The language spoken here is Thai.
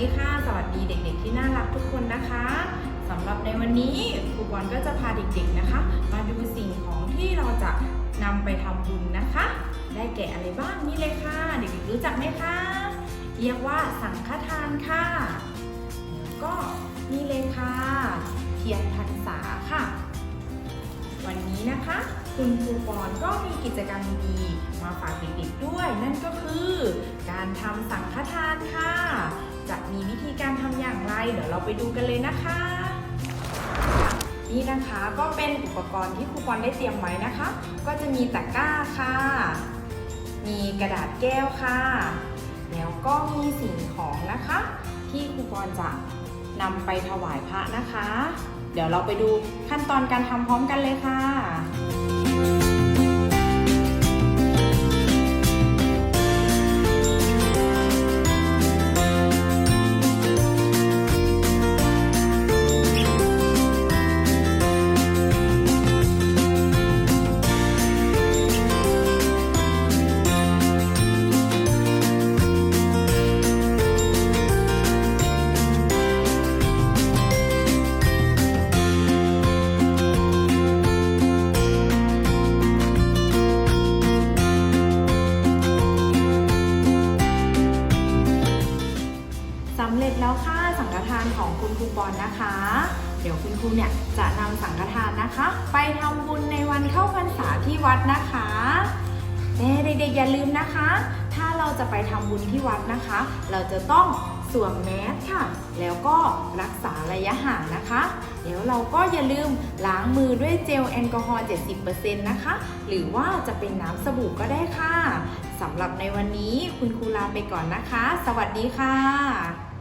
ดีเด็กๆ ที่น่ารักทุกคนนะคะสำหรับในวันนี้ครูบอลก็จะพาเด็กๆนะคะ มาดูสิ่งของที่เราจะนำไปทำบุญนะคะ ได้แก่อะไรบ้างนี่เลยค่ะ เด็กๆรู้จักไหมคะเรียกว่าสังฆทานค่ะแล้วก็นี่เลยค่ะเทียนพรรษาค่ะ วันนี้นะคะ คุณครูปอนก็มีกิจกรรมดีๆมาฝากเด็กๆด้วย นั่นก็คือการทำสังฆทานค่ะ จะมีวิธีการทำอย่างไร เดี๋ยวเราไปดูกันเลยนะคะ นี่นะคะก็เป็นอุปกรณ์ที่ครูปอนได้เตรียมไว้นะคะ ก็จะมีตะกร้าค่ะ มีกระดาษแก้วค่ะ แล้วก็มีสิ่งของนะคะ ที่ครูปอนจะนำไปถวายพระนะคะ เดี๋ยวเราไปดูขั้นตอนการทำพร้อมกันเลยค่ะ จแล้วค่ะสังฆทานของคุณครูปอนนะคะ เดี๋ยวคุณครูเนี่ยจะนำสังฆทานนะคะ ไปทำบุญในวันเข้าพรรษาที่วัดนะคะแต่เด็กๆอย่าลืมนะคะ ถ้าเราจะไปทำบุญที่วัดนะคะ เราจะต้องสวมแมสค่ะ แล้วก็รักษาระยะห่างนะคะแล้วเราก็อย่าลืมล้างมือด้วยเจลแอลกอฮอล์ 70%นะคะ หรือว่าจะเป็นน้ำสบู่ก็ได้ค่ะ สำหรับในวันนี้คุณครูลาไปก่อนนะคะ สวัสดีค่ะ